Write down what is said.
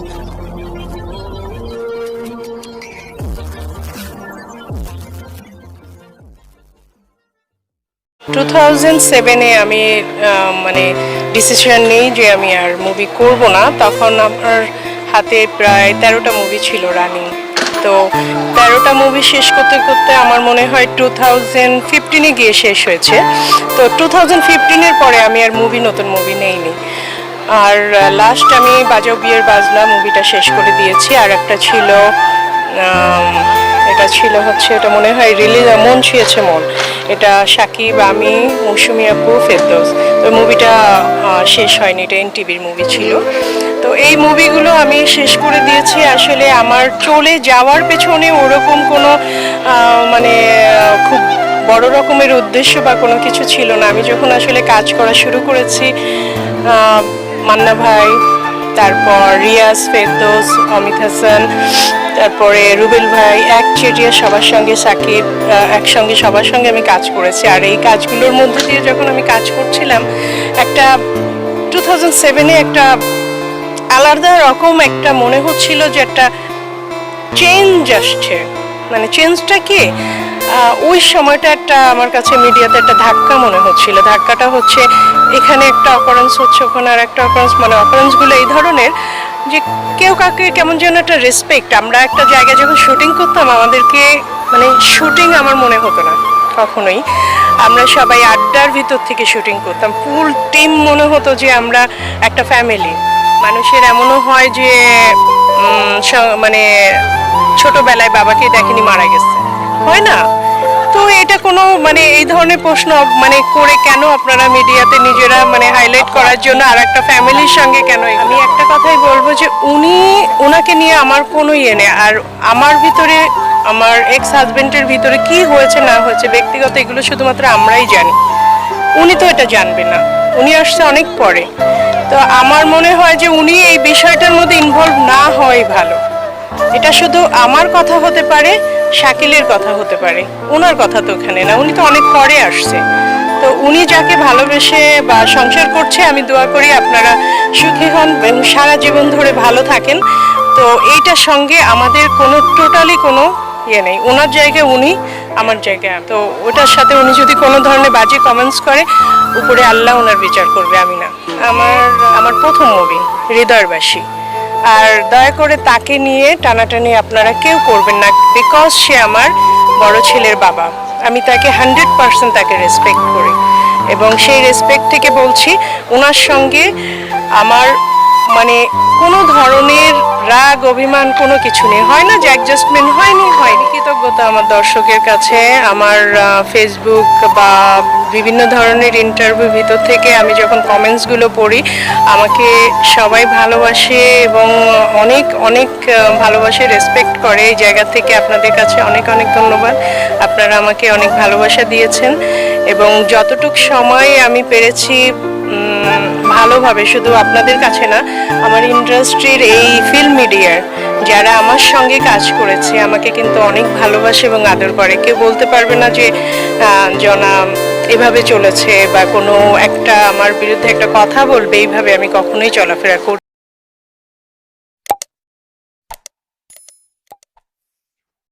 Two thousand সেভেনে আমি মানে ডিসিশন নিই যে আমি আর মুভি করব না। তখন আমার হাতে প্রায় তেরোটা মুভি ছিল রানিং তো তেরোটা মুভি শেষ করতে করতে আমার মনে হয় টু থাউজেন্ড ফিফটিনে গিয়ে শেষ হয়েছে। তো টু থাউজেন্ড ফিফটিনের পরে আমি আর মুভি নতুন মুভি নেইনি। আর লাস্ট আমি বাজাও বিয়ের বাজনা মুভিটা শেষ করে দিয়েছি। আর একটা ছিল এটা ছিল হচ্ছে, এটা মনে হয় রিলিজ মন ছুঁয়েছে মন। এটা সাকিব, আমি, মৌসুমি আপু, ফেরদৌস। তো মুভিটা শেষ হয়নি, এটা এনটিভির মুভি ছিল। তো এই মুভিগুলো আমি শেষ করে দিয়েছি। আসলে আমার চলে যাওয়ার পেছনে ওরকম কোনো মানে খুব বড় রকমের উদ্দেশ্য বা কোনো কিছু ছিল না। আমি যখন আসলে কাজ করা শুরু করেছি মান্না ভাই, তারপর রিয়াজ ফেরদৌস, অমিত হাসান, তারপরে রুবেল ভাই, এক চেটিয়া সবার সঙ্গে সাকিব একসঙ্গে সবার সঙ্গে আমি কাজ করেছি। আর এই কাজগুলোর মধ্যে দিয়ে যখন আমি কাজ করছিলাম, একটা টু থাউজেন্ড সেভেনে একটা আলাদা রকম একটা মনে হচ্ছিল যে একটা চেঞ্জ আসছে। মানে চেঞ্জটা কি? ওই সময়টা একটা আমার কাছে মিডিয়াতে একটা ধাক্কা মনে হচ্ছিল। ধাক্কাটা হচ্ছে এখানে একটা অকারেন্স হচ্ছে, ওখানে আর একটা অকারেন্স মানে অকারেন্সগুলো এই ধরনের যে কেউ কাউকে কেমন যেন একটা রেসপেক্ট আমরা একটা জায়গায় যখন শুটিং করতাম, আমাদেরকে মানে শুটিং আমার মনে হতো না কখনোই। আমরা সবাই আড্ডার ভিতর থেকে শুটিং করতাম। ফুল টিম মনে হতো যে আমরা একটা ফ্যামিলি মানুষের এমনও হয় যে মানে ছোটবেলায় বাবাকে দেখেনি মারা গেছে। হয় না? তো এটা কোনো মানে এই ধরনের প্রশ্ন মানে করে কেন আপনারা মিডিয়াতে নিজেরা মানে হাইলাইট করার জন্য আর একটা ফ্যামিলির সঙ্গে কেন আমি একটা কথাই বলব যে উনি ওনাকে নিয়ে আমার কোনো ইয়ে নেই। আর আমার ভিতরে, আমার এক্স হাজবেন্ডের ভিতরে কি হয়েছে, না হয়েছে, ব্যক্তিগত এগুলো শুধুমাত্র আমরাই জানি। উনি তো এটা জানবে না। উনি আসছে অনেক পরে। তো আমার মনে হয় যে উনি এই বিষয়টার মধ্যে ইনভলভ না হওয়াই ভালো। এটা শুধু আমার কথা হতে পারে, শাকিলের কথা হতে পারে। ওনার কথা তো ওখানে না, উনি তো অনেক পরে আসছে। তো উনি যাকে ভালোবেসে বা সংসার করছে, আমি দোয়া করি আপনারা সুখী হন এবং সারা জীবন ধরে ভালো থাকেন। তো এইটার সঙ্গে আমাদের কোনো টোটালি কোনো ইয়ে নেই। ওনার জায়গায় উনি, আমার জায়গায় তো ওটার সাথে উনি যদি কোনো ধরনের বাজে কমেন্টস করে, উপরে আল্লাহ ওনার বিচার করবে, আমি না। আমার আমার প্রথম মুভি হৃদয়বাসী। আর দয়া করে তাকে নিয়ে টানাটানি আপনারা কেউ করবেন না বিকজ সে আমার বড় ছেলের বাবা। আমি তাকে হান্ড্রেড পার্সেন্ট তাকে রেসপেক্ট করি। এবং সেই রেসপেক্ট থেকে বলছি ওনার সঙ্গে আমার মানে কোনো ধরনের রাগ, অভিমান, কোনো কিছু নেই। হয় না যে অ্যাডজাস্টমেন্ট হয়নি? হয়নি। কৃতজ্ঞতা আমার দর্শকের কাছে। আমার ফেসবুক বা বিভিন্ন ধরনের ইন্টারভিউ ভিতর থেকে আমি যখন কমেন্টসগুলো পড়ি, আমাকে সবাই ভালোবাসে এবং অনেক অনেক ভালোবাসে রেসপেক্ট করে। এই জায়গা থেকে আপনাদের কাছে অনেক অনেক ধন্যবাদ। আপনারা আমাকে অনেক ভালোবাসা দিয়েছেন এবং যতটুক সময় আমি পেরেছি ভালোভাবে, শুধু আপনাদের কাছে না, আমার ইন্ডাস্ট্রির এই ফিল্ম মিডিয়ার যারা আমার সঙ্গে কাজ করেছে, আমাকে কিন্তু অনেক ভালোবাসে এবং আদর করে। কেউ বলতে পারবে না যে জনা এভাবে চলেছে বা কোনো একটা আমার বিরুদ্ধে একটা কথা বলবে, এইভাবে আমি কখনোই চলাফেরা করি